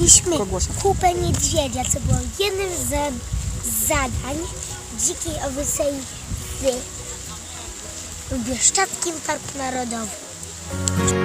Znaleźliśmy kupę niedźwiedzia, co było jednym z z zadań Dzikiej Odyssei w Bieszczadzkim Parku Narodowym.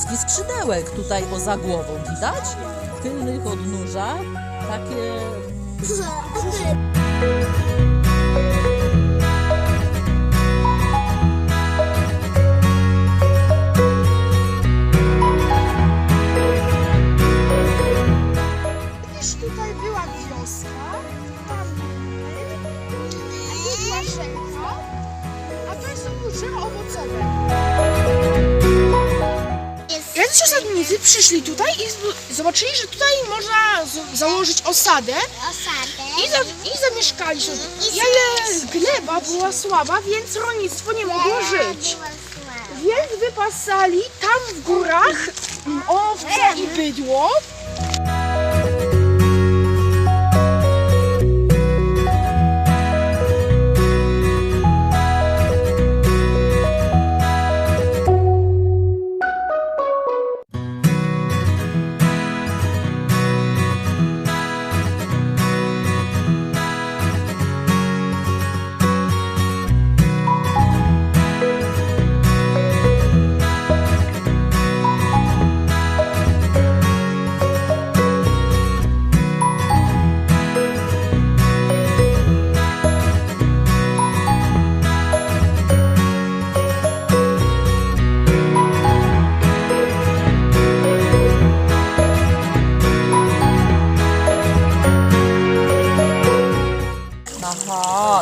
Zawiązki skrzydełek tutaj poza głową, widać? Tylnych odnóża takie Kiedyś tutaj była wioska, tam była rzeka, a to są drzewa owocowe. Osadnicy przyszli tutaj i zobaczyli, że tutaj można założyć osadę Osadę. i, za, i zamieszkali sobie. I ale gleba była słaba, więc rolnictwo nie mogło żyć. Więc wypasali tam w górach mm, owce i bydło.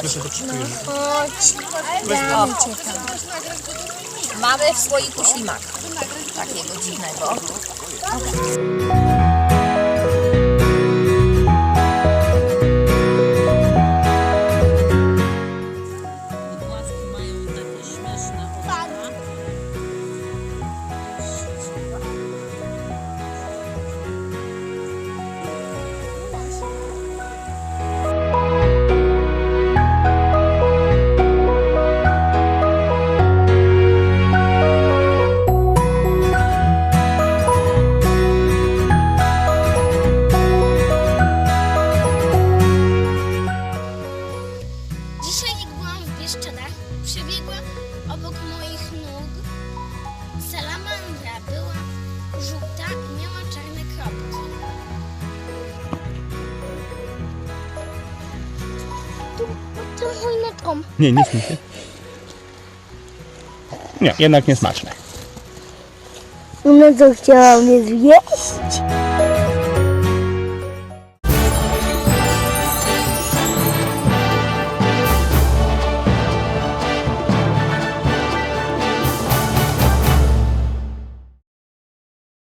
Chodź. Chodź, damy cię tam. Mamy w słoiku ślimaka. Takiego dziwnego. Głaski Tu pod tą choineczką. Nie, nie śmiej się. Nie, jednak niesmaczne. Ona co chciała mnie zjeść?